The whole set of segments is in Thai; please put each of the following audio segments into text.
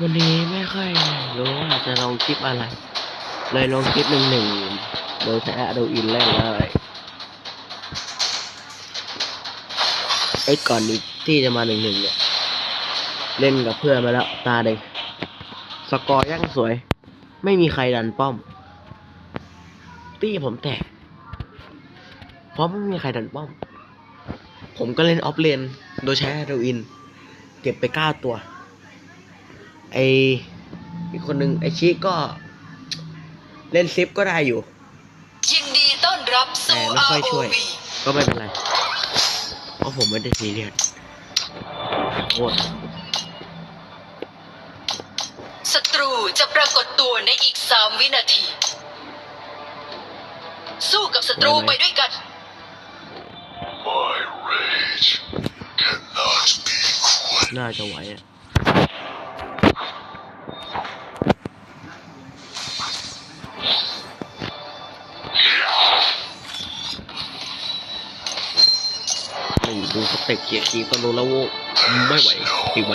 วันนี้ไม่ค่อยรู้ว่าจะลงคลิปอะไร เลยลงคลิปหนึ่งหนึ่งโดยใช้อ d ด b อินเล่นเลยไอ้ก่อนที่จะมาหนึ่งหนึ่งเนี่ย เล่นกับเพื่อนมาแล้วตาเด็กสกอร์ยังสวย ไม่มีใครดันป้อม ตี้ผมแตกเพราะไม่มีใครดันป้อม ผมก็เล่นออฟเลน โดยใช้อ d ด b อิน เก็บไปเก้าตัว ไออีกคนนึงไอชิก็ เล่นซิปก็ได้อยู่ ยินดีต้อนรับสู่แต่ไม่ค่อยช่วย ROV ก็ไม่เป็นไรเพราะผมไม่ได้ซีเรียสโคตรศัตรูจะปรากฏตัวในอีกสามวินาที สู้กับศัตรูไปด้วยกัน My rage cannot be quenched. น่าจะไหวอะ เต็ปเขียร์คีก็รู้แล้วว่าไม่ไหวถึงไหว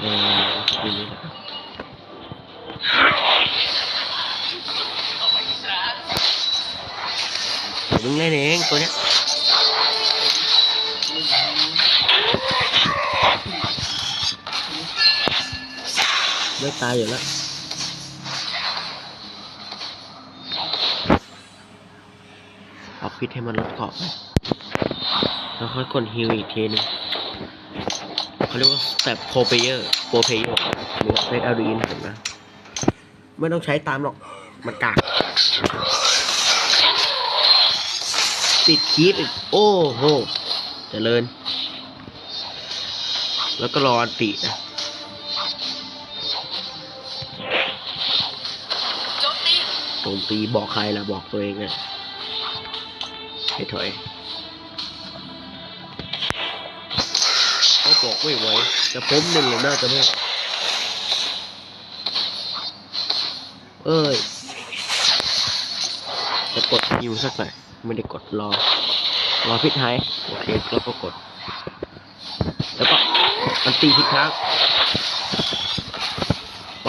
เออดูนี่เดี๋ยวมึงเล่นเองตัวเนี้ยเลือกตายอยู่แล้ว เอาพิษให้มันลดขอบไปแล้วค่อยกดฮิวอีกทีหนึงเขาเรียกว่าสเต็ปโ r เพเยอร์โปรเพเยอร์หรือเซตเอาดีนผมนะไม่ต้องใช้ตามหรอก มันกากติดคีบอีก โอ้โหเจริญ แล้วก็รออันตินะโจมตีโจมตีบอกใครล่ะ บอกตัวเองอะ ถอยเขาบอกไม่ไหวแต่ผมหนึ่งเลยน่าจะไม่เอ้ยจะกดยิวสักหน่อยไม่ได้กดรอ รอพิษหายโอเคแล้วก็กด แล้วก็มันตีทิศทาง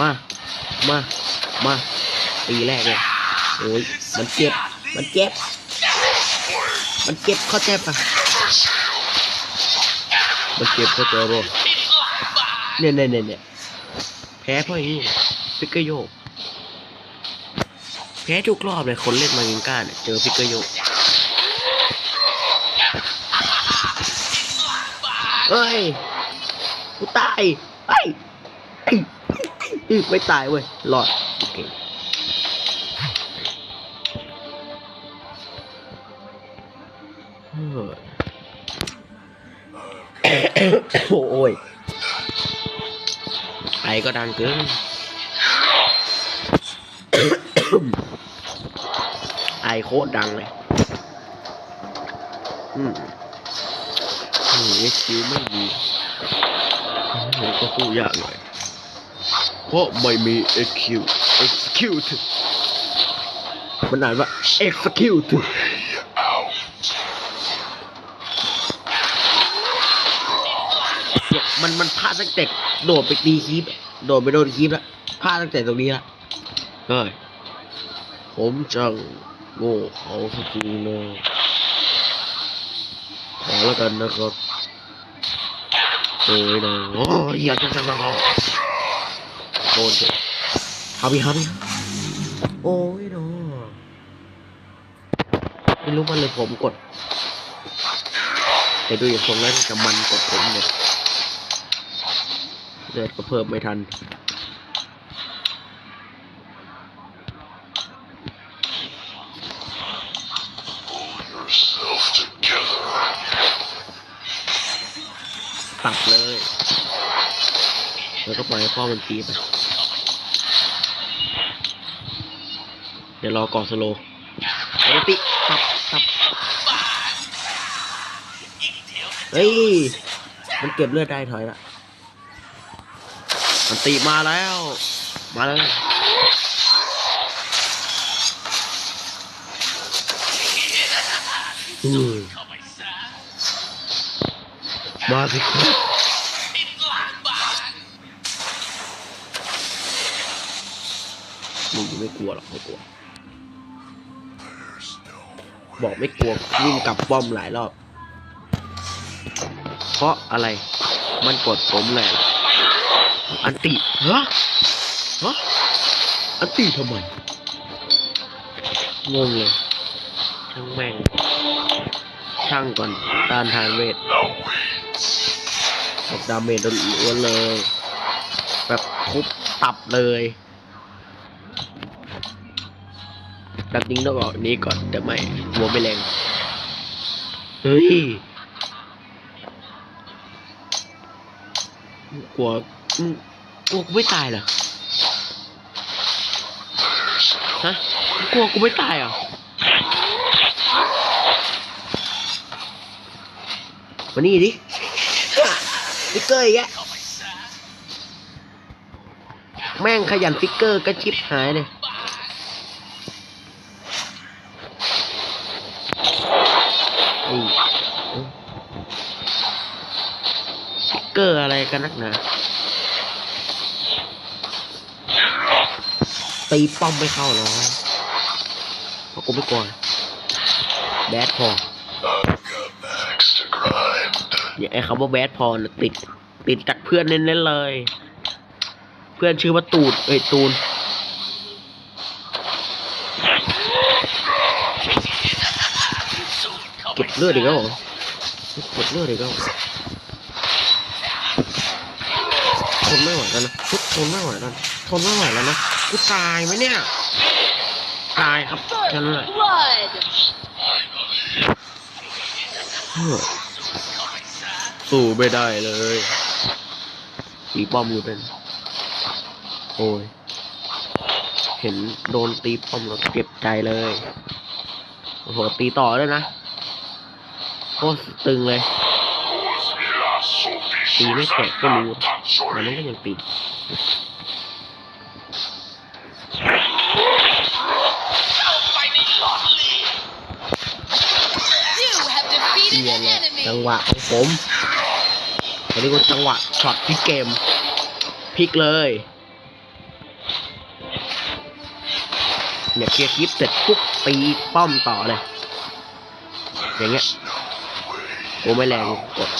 มา มา มาตีแรกเลยโอ้ยมันเจ็บ มันเจ็บ มันเจ็บเข้าใจปะมันเจ็บเข้าใจบ่เนี่ยเนี่ยเนี่ยเนี่ยแพ้เพราะอย่างนี้ฟิกเกอร์โยกแพ้ทุกรอบเลยคนเล่นมายิงก้าเนี่ยเจอฟิกเกอร์โยกเฮ้ยกูตายไอ้ไอ้ไอ้ไม่ตายเว้ยรอดโอเค โอ้ยไอก็ดังเกินไอโคตรดังเลยอืมเอ็กคิวไม่มีอืมก็สู้ยากหน่อย เพราะไม่มี EQ execute มันอ่านว่า execute Out. เนี่ยมันมัน พลาดตั้งแต่โดดไปตีคีบอะโดดไปโดนคีบแล้วพลาดตั้งแต่ตรงนี้ละเฮ้ยผมจังโง่เขาสักทีเลยขอแล้วกันนะครับโอ้ยนะโอ้ยอย่าจะจะจะโดนเถอะฮับบี้ฮับบี้โอ้ยเนาะไม่รู้มันเลยผมกดแต่ดูอย่างทรงแล้วจะมันกดผมเนี่ย เลือดก็เพิ่มไม่ทัน ตัดเลย แล้วก็ปล่อยให้พ่อมันตีไป เดี๋ยวรอก่อนสโลว์ปกติตับตับเฮ้ย มันเก็บเลือดได้ถอยละ มันตีมาแล้ว มาเลยมาสิครับมึงไม่กลัวหรอกไม่กลัว บอกไม่กลัววิ่งกลับป้อมหลายรอบ เพราะอะไร มันกดผมแหละ อันติฮะฮะอันติทำไมงงเลยช่างแม่งช่างก่อนต้านทานเวท Now wait. ออกดาเมจล้วนๆเลย แบบทุบตับเลยดักนิ้งต้องออกนี้ก่อนแต่ไม่หัวไม่แรงเฮ้ยกลัวอืม กลัวกูไม่ตายเหรอ ฮะ กลัวกูไม่ตายเหรอ มานี่ดิฟิกเกอร์อีกแยะแม่งขยันฟิกเกอร์ก็ชิปหายเลยฟิกเกอร์อะไรกันนักหนา ตีป้อมไม่เข้าหรอเพราะกูไม่กลัวแบดพอ I've got an axe to grind. อย่าไอ้คำว่าแบดพอนะติด ติดจากเพื่อนเน้นๆเลย เพื่อนชื่อว่าตูดเอ้ยตูนเก็บเลือดอีกแล้วเหรอเก็บเลือดอีกแล้วเหรอทนไม่ไหวแล้วนะ ทนไม่ไหวแล้วทนไม่ไหวแล้วนะกูตายไหมเนี่ย ตายครับแค่นั้นแหละ blood เฮ้ยสู้ไม่ได้เลยตีป้อมอยู่เป็น โอ้ย เห็นโดนตีป้อมแล้วเจ็บใจเลย โอ้โห ตีต่อด้วยนะ โคตรตึงเลย ตีไม่แตกก็รู้มันนั้นก็ยังตีเนียแหละจังหวะของผมอันนี้ก็จังหวะช็อตพิกเกมพลิกเลยเนี่ยเคลียร์คลิปเสร็จปุ๊บตีป้อมต่อเลย อย่างเงี้ยโอ้ไม่แรงกด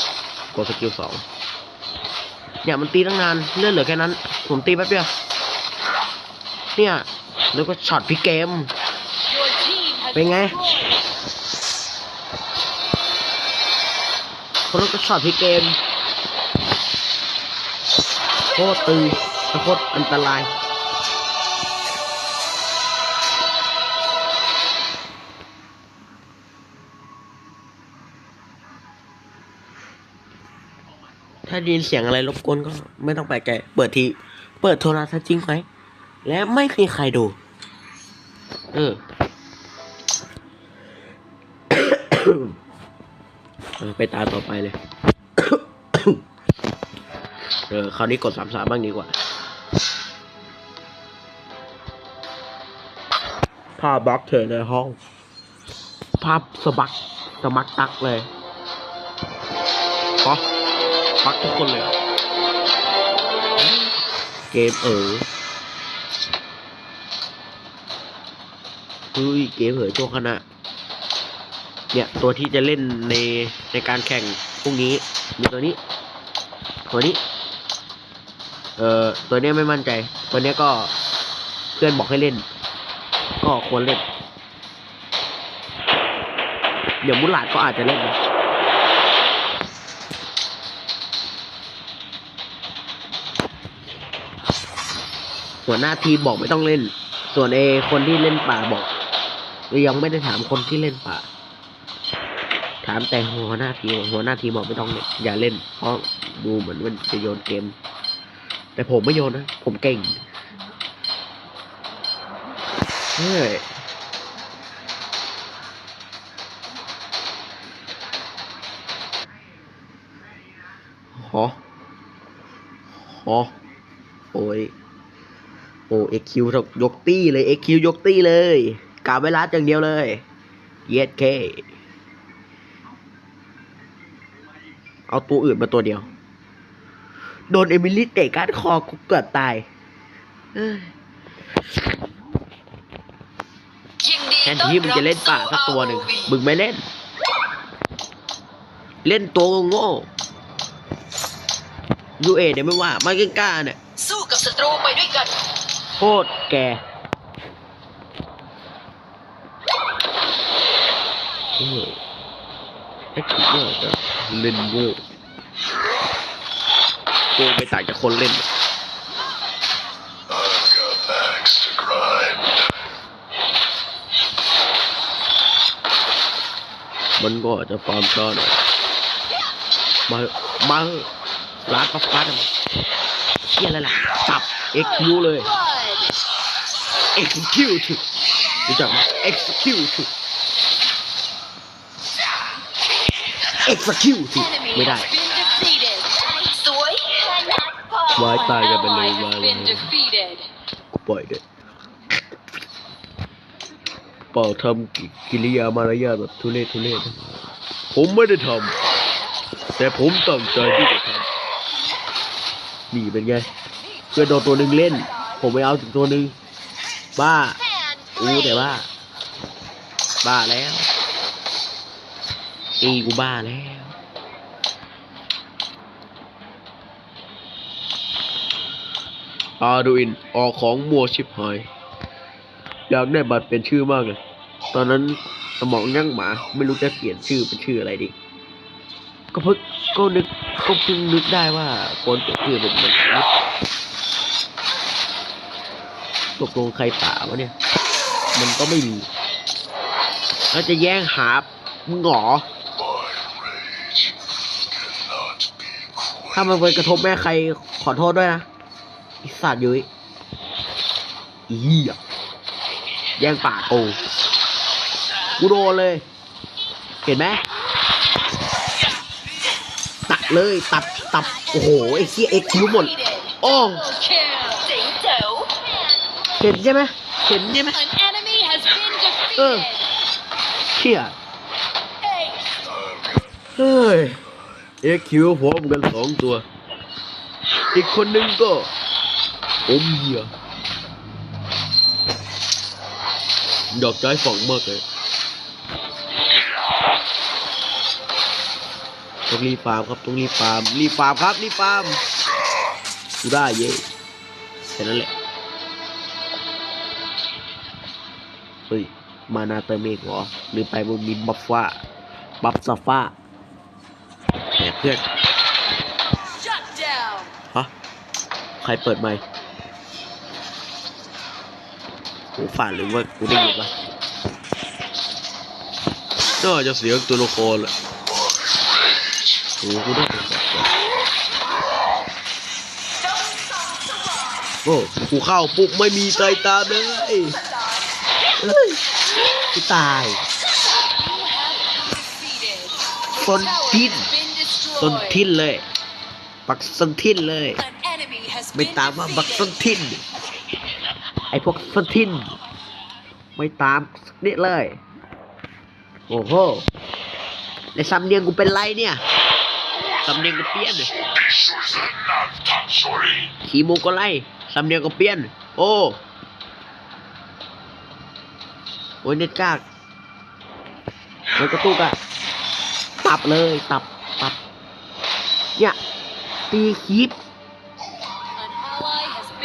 กดสกิลสอง เนี่ยมันตีตั้งนานเลื่อนเหลือแค่นั้น ผมตีแป๊บเดียวเนี่ยแล้วก็ช็อตพี่เกม เป็นไง destroyed คนก็ช็อตพี่เกมโคตรตึงโคตรอันตราย ถ้าได้ยินเสียงอะไรรบกวนก็ไม่ต้องไปไกล เปิดที เปิดโทรทัศน์จริงไหม และไม่มีใครดู เออเออไปตาต่อไปเลย เออ คราวนี้กดสามสามบ้างดีกว่า ภาพบล็อกเธอในห้อง ภาพสะบักสะมักตักเลยปะ ปักทุกคนเลยเหรอเกมเออเฮ้ยเกมเออโชคคณะ เนี่ยตัวที่จะเล่นในในการแข่งพรุ่งนี้ มีตัวนี้ ตัวนี้ เอ่อ ตัวเนี้ยไม่มั่นใจ ตัวเนี้ยก็เพื่อนบอกให้เล่น ก็ควรเล่น เดี๋ยวมุลาดก็อาจจะเล่นนะ หัวหน้าทีมบอกไม่ต้องเล่น ส่วนเอคนที่เล่นป่าบอกยังไม่ได้ถามคนที่เล่นป่า ถามแต่หัวหน้าทีมหัวหน้าทีมบอกไม่ต้องเล่นอย่าเล่น เพราะดูเหมือนมันจะโยนเกม แต่ผมไม่โยนนะ ผมเก่งเฮ้ยหอหอโอ้ย โอ้เอ็กคิวยกตี้เลยเอ็กคิวยกตี้เลยกาเวลาอย่างเดียวเลยเย็ดเคเอาตัวอื่นมาตัวเดียว โดนเอมิลี่เตะก้านคอกูเกือบตายเอ้ยนที่มึงจะเล่นป่าสักตัวหนึ่งมึงไม่เล่น เล่นตัวโง่ยูเอเนี่ยไม่ว่า มันกล้าเนี่ย สู้กับศัตรูไปด้วยกัน คตรแกเออไอ้ขี้เนี่ยจเล่นโง่โง่ไปต่างจากคนเล่นมันก็จะฟาร์มช้าหน่อยมา มาร้านปั๊บปั๊บเชี่ยอะไรล่ะจับเอ็กยูเลย execute รู้จักไหม execute execute ไม่ได้สวยวายตายกันไปเลยวาย been defeated กูปล่อยเลยเปล่าทำกิกิริยามารยาทแบบทุเรศทุเรศนะผมไม่ได้ทำแต่ผมตั้งใจที่จะทำนี่เป็นไงเพื่อนโดนตัวหนึ่งเล่น ผมไม่เอาถึงตัวหนึ่ง บ้า อู้แต่ว่าบ้าแล้วอีกูบ้าแล้ว อาดูอิน ออกของมัวชิบหาย อยากได้บัตรเป็นชื่อมากเลย ตอนนั้นสมองยั่งหมา ไม่รู้จะเปลี่ยนชื่อเป็นชื่ออะไรดี ก็เพิ่งก็นึกก็เพิ่งนึกได้ว่าควรเปลี่ยนชื่อเป็นมัน ตกลงใครป่าวะเนี่ย มันก็ไม่มีแล้วจะแย่งหามึงหรอถ้ามันไปกระทบแม่ใครขอโทษด้วยนะอิสัตว์ยุ้ยอีเหี้ยแย่งป่ากูกูโดนเลย เห็นไหมตัดเลยตัดตับ โอ้โหไอ้เหี้ยเอ็กคิวหมด โอ้ เห็นใช่ไหมเห็นใช่ไหม An enemy has been Uh. defeated เชี่ย Hey เฮ้ยเอ็กคิวพร้อมกันสองตัว อีกคนนึงก็อมเหี้ยดอกใจฝังมากเลยต้องรีบฟาร์มครับต้องรีบฟาร์มรีบฟาร์มครับรีบฟาร์มกูได้เย้แค่นั้นแหละ เฮ้ย มานาเติมเองเหรอ หรือไปมึงมีบัฟฟ้า บัฟซาฟ้าแหมเพื่อน shut down ฮะ ใครเปิดไมค์หูฝาดหรือว่ากูได้ยินปะน่าจะเสียงตัวละครแหละโอ้กูได้ยินปะโอ้กูเข้าปุ๊บไม่มีใจตามเลยเอ้ย กูตาย defeated ต้นทิน been ต้น destroyed ทินเลย ปักส้นทินเลย An enemy has ไม่ been ตามว่าบักส้น defeated ทินไอพวกส้นทินไม่ตามสักนิดเลย โอ้โหในสำเนียงกูเป็นไรเนี่ยสำเนียงกูเปลี่ยน This was not sorry. ขีโมก็ไล่สำเนียงก็เปลี่ยน โอ้ โอ้ยเน็ตกากมันกระตุกอะตับเลยตับตับเนี่ยตีคลิป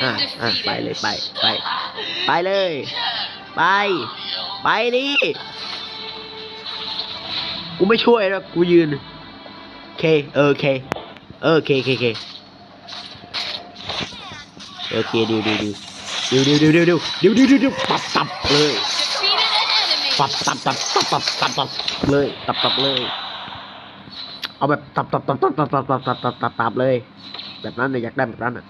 อะอะไปเลยไปไปไปเลย ไป ไปดิกูไม่ช่วยแล้วกูยืนเคเออเคเออเคเคเคโอเคดิวดิวดิวดิวดิวดิวดิวดิวดิวดิวดิวดิวตับตับเลย ตับตับตับตับตับตับตับเลยตับตับเลย เอาแบบตับตับตับตับตับตับตับตับตับตับตับเลย แบบนั้นเลยอยากได้แบบนั้นอะ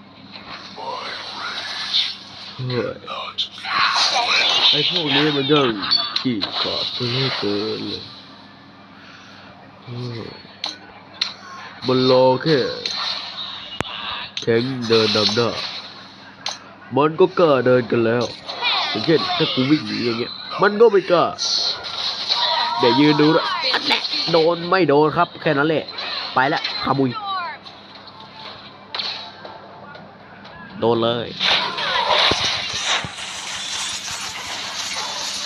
เฮ้ยไอ้พวกนี้มันยังขี้ขาดเหลือเกินเลยมันรอแค่แข็งเดินนำหน้ามันก็กล้าเดินกันแล้วอย่างเช่นถ้ากูวิ่งหนีอย่างเงี้ย มันก็ไม่กล้าเดี๋ยวยืนดูด้วยอันแหละโดนไม่โดนครับ แค่นั้นแหละ ไปละขมุย โดนเลย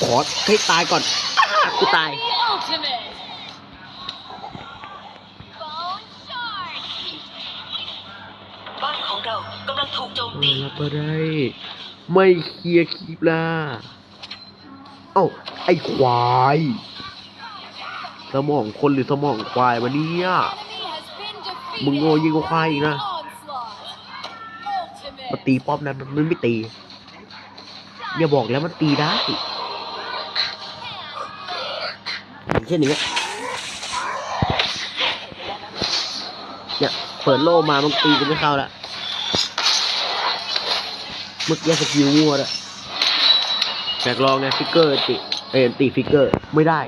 ขอให้ตายก่อนอ้ากูตาย The ultimate. Bone shard. บ้านของเรากำลังถูกโจมเอตีอรับมาได้ไม่เคลียร์คลิปล่ะ เอ้าไอ้ควาย สมองคนหรือสมองควายวะเนี่ย มึงโง่ยิงกว่าควายอีกนะ มาตีป้อมนั้นมันไม่ตีอย่าบอกแล้วมันตีได้อย่างเช่นอย่างเงี้เนี่ยเปิดโล่มามันตีกูไม่เข้าละเมื่อกี้สกิลมั่วละ อยากลองไงฟิกเกอร์ติเอ็นตีฟิกเกอร์ไม่ได้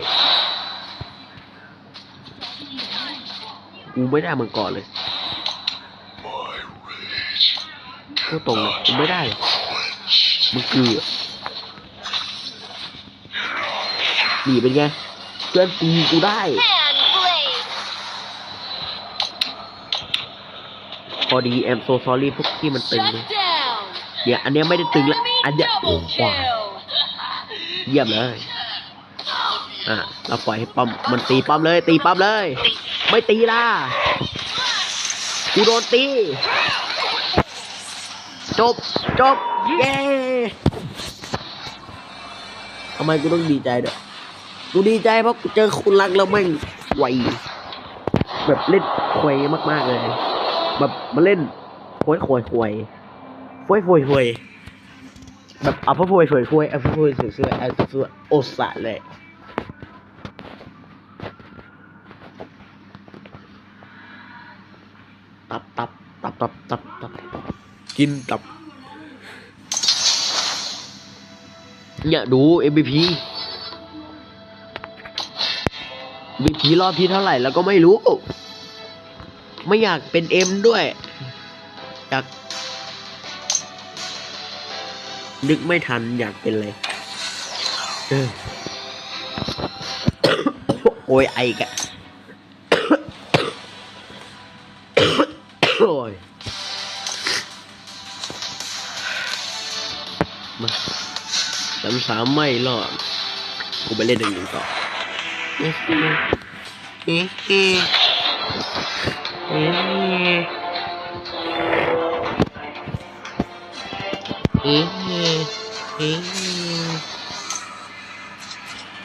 กูไม่ได้มันก่อนเลยก็ตรงเลยกูไม่ได้หรอก quenched. มึงคือหนีเป็นไง เพื่อนตีกูได้ พอดีแอมโซซอรี่พวกที่มันตึงเลยเดี๋ยอันเนี้ยไม่ได้ตึงละ อันเนี้ยโอ้ double ว้า kill. เยี่ยมเลยอะเราปล่อยให้ป้อมมันตีป้อมเลย ตีป้อมเลย ไม่ตีล่ะกูโดนตี จบจบเย้ทำไมกูต้องดีใจด้วยกูดีใจเพราะกูเจอคุณรักแล้วแม่งไวแบบเล่นควยมากๆเลย แบบมาเล่นควยควยควยฟวยฟวยฟวย แบบเอาพะฟวยฟวยฟวยเอาพะฟวยสวยสวยเอาสวยโอสะเลยตับตับตับตับตับตับกินตับ เนี่ยดู MVP MVP รอบที่เท่าไหร่แล้วก็ไม่รู้ ไม่อยากเป็นเอ็มด้วย อยาก นึกไม่ทันอยากเป็นเลยเออโอ้ยไออีกะโอ้ยมาสามสามไม่รอดกูไปเล่นหนึ่งหนึ่งต่อเอ๊ะ เอ๊ะเอ๊ะเอ๊ะเอ๊ะเอ๊ะ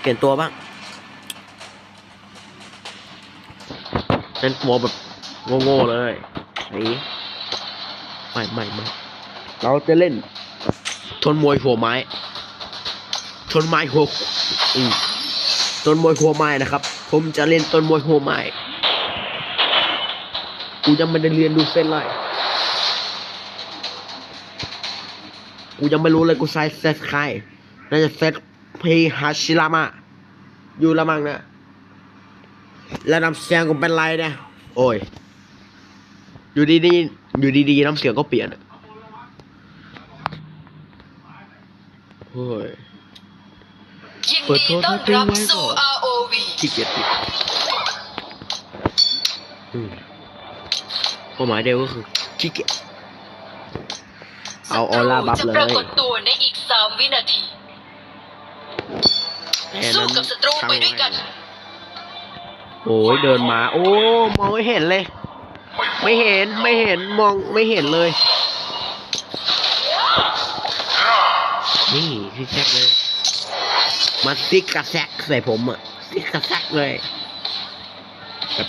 เปลี่ยนตัวบ้าง เป็นตัวแบบโง่ๆเลยไอ้ไม่ไม่ไม่เราจะเล่น ทนมวยหัวไม้ ทนไม้หัวอืมต้นมวยหัวไม้นะครับ ผมจะเล่นต้นมวยหัวไม้ กูยังไม่ได้เรียนดูเส้นเลย กูยังไม่รู้เลยกูใส่เซตใครน่าจะเซตเพฮาชิรามะอยู่ละมั้งนะแล้วน้ำเสียงกูเป็นไรเนี่ยโอ้ย อยู่ดีๆอยู่ดีๆน้ำเสียงก็เปลี่ยนอะโอ้ยยินเปิดดีโทรทัต้อศนน์ทิ้งรับไว้สู่ก่อน ROV ขี้เกียจปิดอืมเป้าหมายเดียวก็คือขี้เกียจ เอาออร่าบัฟศัเลตรูจะปยรากฏตัวในอีก3วินาทีแค่สู้นั้นกับศัตรูไปด้วยกัน โอ้ยเดินมา โอ้ มองไม่เห็นเลย ไม่เห็นไม่เห็นมองไม่เห็นเลย นี่ซิกแซกเลยมาซิกกระแซกใส่ผมอะซิกกระแซกเลยแบบ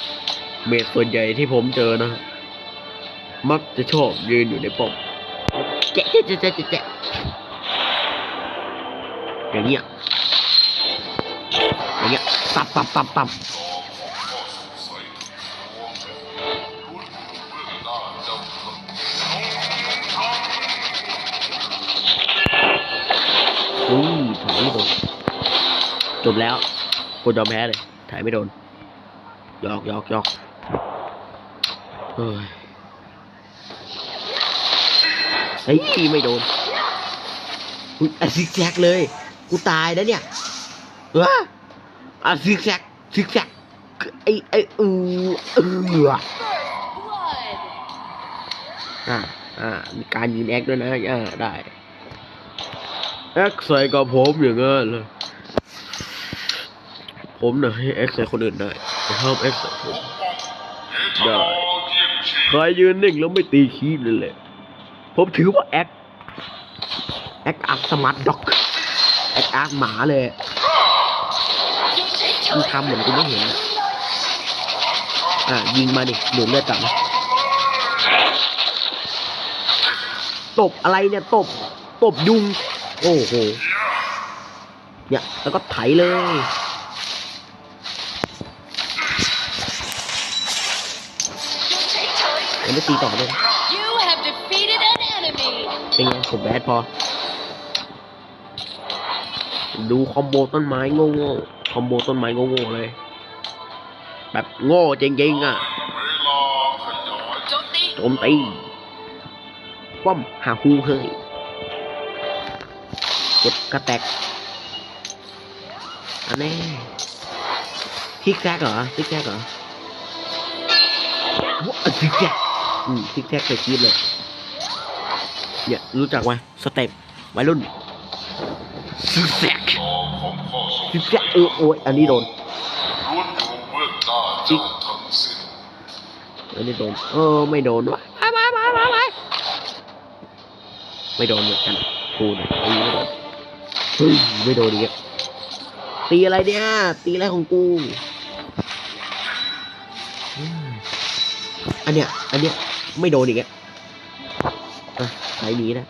เมดส่วนใหญ่ที่ผมเจอนะ มักจะชอบยืนอยู่ในป้อม แจ๊ะแจ๊ะแจ๊ะแจ๊ะแจ๊อย่างเงี้ยอย่างเงี้ยตับตับตับตับอุ้ยถ่ายไม่โดนจบแล้วกูยอมแพ้เลย ถ่ายไม่โดนหยอกหยอกหยอกเฮ้ยเฮ้ยไม่โดนอุ๊ยอะซิกแซกเลย กูตายแล้วเนี่ยว้าอะซิกแซกซิกแซกไอไออือเอออ่าอ่ามีการยิงแอคด้วยนะอ่าได้แอคใส่กับผมอย่างนั้นเลยผมนี่ยให้เอ็กใส่คนอื่นได้แต่ห้ามเอ็กใส่ผมได้ใครยืนนิ่งแล้วไม่ตีคีบเลยแหละ ผมถือว่าแอคแอคอาร์สมาร์ทด็อกแอคอาร์หมาเลยมึงทำเหมือนกูไม่เห็น อะ ยิงมาดิดูดเลือดกลับมาตบอะไรเนี่ย ตบ ตบยุง โอ้โห เนี่ย แล้วก็ไถเลยยังไม่ตีต่อเลย ผมแบดพอ ดูคอมโบต้นไม้โง่ๆคอมโบต้นไม้โง่ๆเลย แบบโง่จริงๆอะโจมตีโจมหาฮูเฮ้ยเก็บกระแตกอันนี้ซิกแซกเหรอซิกแซกเหรอว้าซิกแซกอืมซิกแซกเคยคิดเลย เนี่ยรู้จักไหมสเต็ปวัยรุ่นซิกแซกซิกแซกเออโอ้ยอันนี้โดนล้วนอยู่เบื้องหน้าเจ้าทั้งสิ้นอันนี้โดนเออไม่โดนวะไปไปไปไปไปไม่โดนเหมือนกันกูเนี่ยตีไม่โดนเฮ้ยไม่โดนอีกอะตีอะไรเนี่ย ตีอะไรของกูอืมอันเนี้ยอันเนี้ยไม่โดนอีกอะอะ ไหนหนีนะ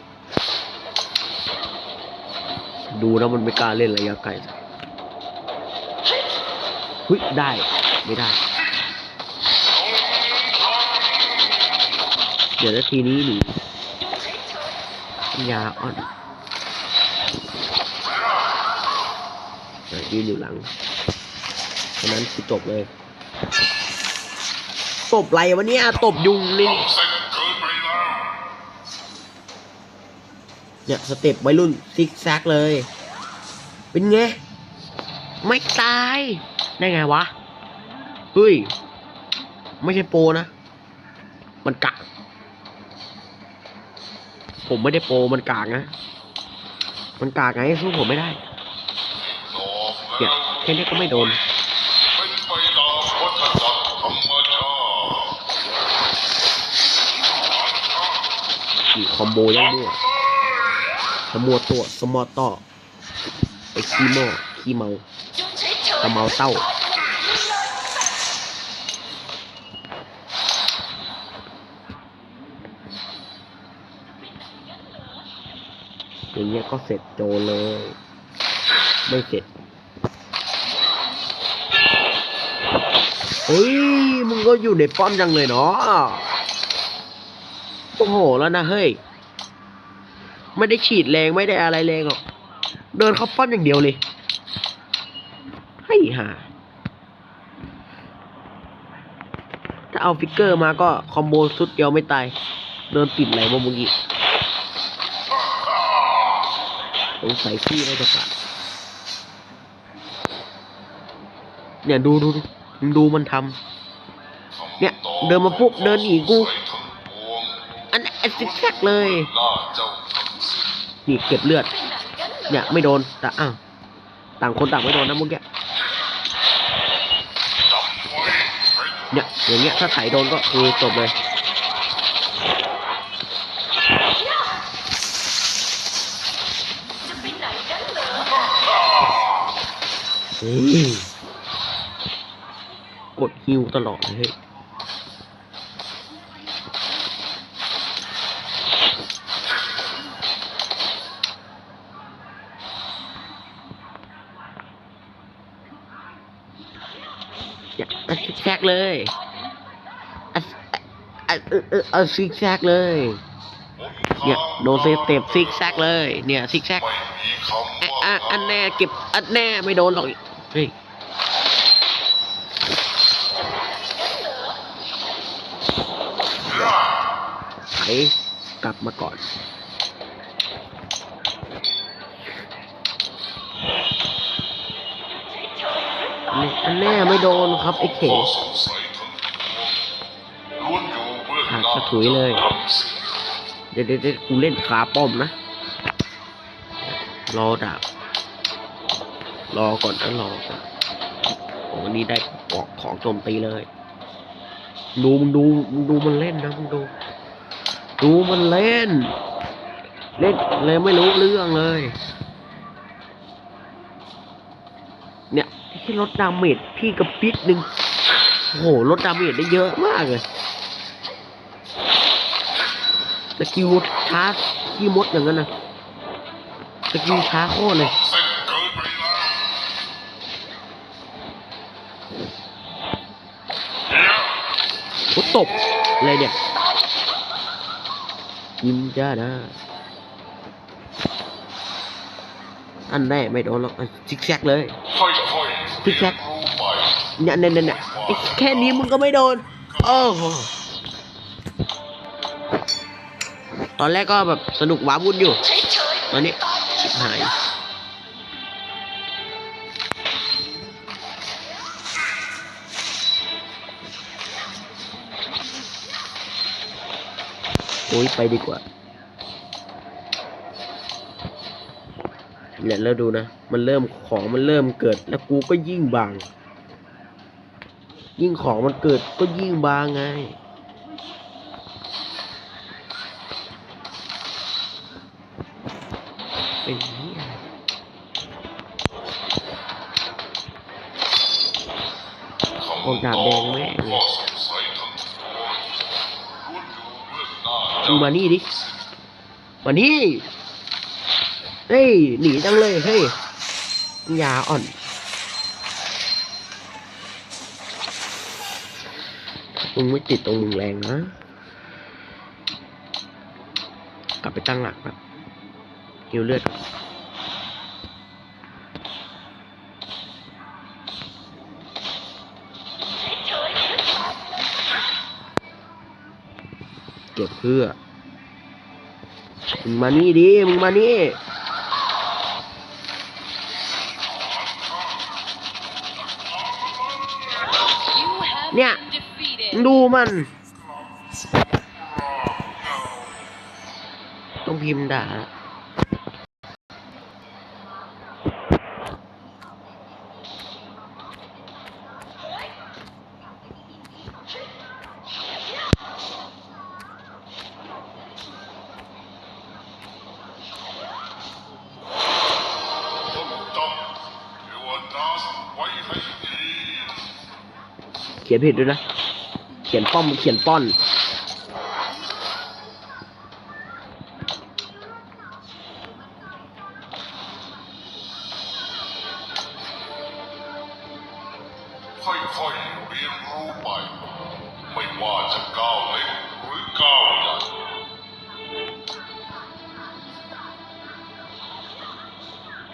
ดูนะมันไม่กล้าเล่นระยะไกลสักเฮ้ยได้ ไม่ได้ เดี๋ยวนาทีนี้หนียาอ่อนยืนอยู่หลังฉะนั้นคือจบเลย ตบไรวะเนี่ย ตบยุงนี่ เนี่ยสเต็ปวัยรุ่นซิกแซกเลย เป็นไง ไม่ตาย ได้ไงวะเฮ้ย ไม่ใช่โปรนะ มันกากผมไม่ได้โปรมันกากนะ มันกากไงสู้ผมไม่ได้ เนี่ยแค่นี้ก็ไม่โดน คอมโบยังด้วย มัวตัวสมอต่อไอขี้โม่ขี้เมาตะเมาเต้าอย่างเงี้ยก็เสร็จโจเลย ไม่เสร็จเฮ้ย มึงก็อยู่ในป้อมจังเลยเนาะโอ้โหแล้วนะเฮ้ย ไม่ได้ฉีดแรงไม่ได้อะไรแรงหรอก เดินเข้าป้อมอย่างเดียวเลย ให้หาถ้าเอาฟิกเกอร์มาก็คอมโบสุดเดียวไม่ตาย เดินติดไหลมาเมื่อกี้สงสัยพี่น่าจะกัดเนี่ยดูดูดูมึงดูมันทำเนี่ย เดินมาปุ๊บเดินหนีกู อันอันซิกแซกเลย นี่เก็บเลือด เนี่ยไม่โดน แต่อ้าวต่างคนต่างไม่โดนนะมื่อกี้จำไว้เนี่ยอย่างเงี้ยถ้าไถโดนก็คือจบเลยกดฮิวตลอดเลยเฮ้ยเนี่ย กเลยเอาเออเอาเอซิกแซกเลยเนี่ยโดนเซเต็ปซิกแซกเลย เนี่ยซิกแซกอันแน่เก็บอันแน่ไม่โดนหรอกเฮ้ยไถกลับมาก่อน นนี้อันแน่ไม่โดนครับไอ้เข่งหักสะถุยเลย เดี๋ยวเดี๋ยวเดี๋ยวกูเล่นขาป้อมนะ รอดาบรอก่อนนะรอก่อนโอ้วันนี้ได้ออกของโจมตีเลย ดูมึงดูมดูมันเล่นนะมึงดู ดูมันเล่น เล่นเลยไม่รู้เรื่องเลยที่ ลดดาเมจพี่กับปิดหนึ่งโอ้โหลดดาเมจได้เยอะมากเลยสกิลช้าขี้มดอย่างนั้นนะสกิลช้าโคตรเลยเส้นเกินไปแล้วโอ้ตบอะไรเนี่ยกินจ้านะอันแน่ไม่โดนหรอกซิกแซกเลย ค่อยๆซิกแซกเนี่ยเนี่ยเนี่ยเนี่ยไอ้แค่นี้มึงก็ไม่โดน โอ้โหตอนแรกก็แบบสนุกว้าวุ่นอยู่ ตอนนี้ชิบหายโอ้ยไปดีกว่า เนี่ยแล้วดูนะ มันเริ่มของมันเริ่มเกิด แล้วกูก็ยิ่งบาง ยิ่งของมันเกิดก็ยิ่งบางไง เป็นเหี้ยคำโอ้ดาบแดงแม่งเลยข้อสงสัยทั้งปวงล้วนอยู่เบื้องหน้ามึงมานี่ดิ มานี่ เฮ้ย หนีจังเลย เฮ้ยปัญญาอ่อน มึงไม่ติดตรงมึงแรงนะ กลับไปตั้งหลักแบบหิวเลือดเก็บเพื่อ มึงมานี่ดิ มึงมานี่ เนี่ยดูมัน ต้องพิมพ์ด่าละ ยนผิดด้วยนะ เขียนป้อมเขียนป้อน ค่อยๆเรียนรู้ไป ไม่ว่าจะก้าวเล็กหรือก้าวใหญ่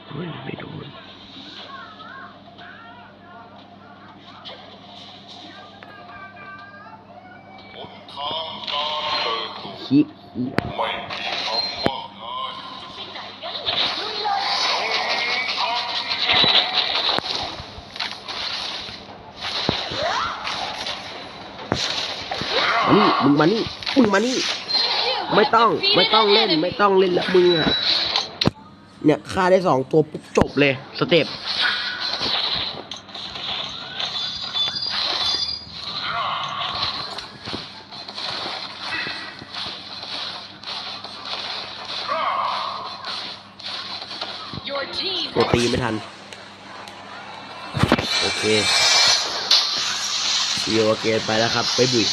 เฮ้ยไม่โติบโตคิดเหี้ยไม่มีคำว่าง่ายมานี่มึงมานี่มึงมานี่ ไม่ต้อง ไม่ต้องเล่น ไม่ต้องเล่นล้วมึงอะเนี่ยฆ่าได้สองตัวปุ๊บจบเลย สเต็ป ทัน โอเคเดียวโอเคไปแล้วครับไปบุย